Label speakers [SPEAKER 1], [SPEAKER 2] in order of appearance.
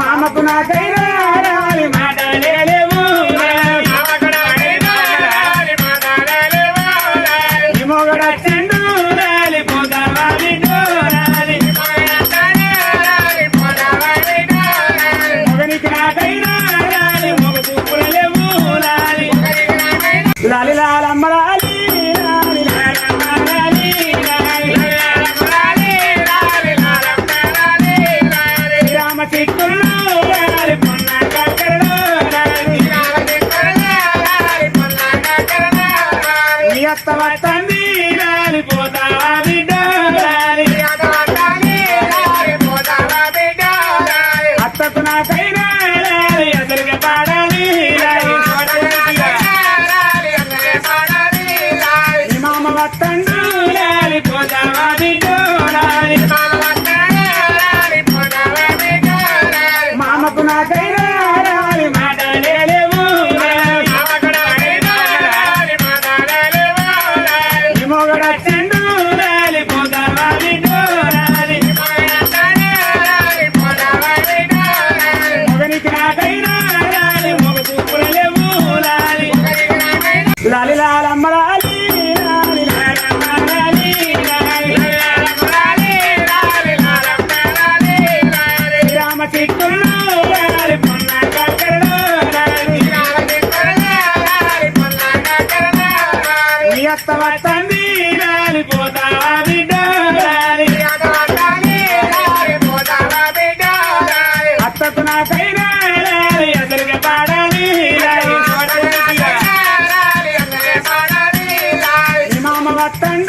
[SPEAKER 1] మామకు నాకే తండ్రి తండ్రి தன்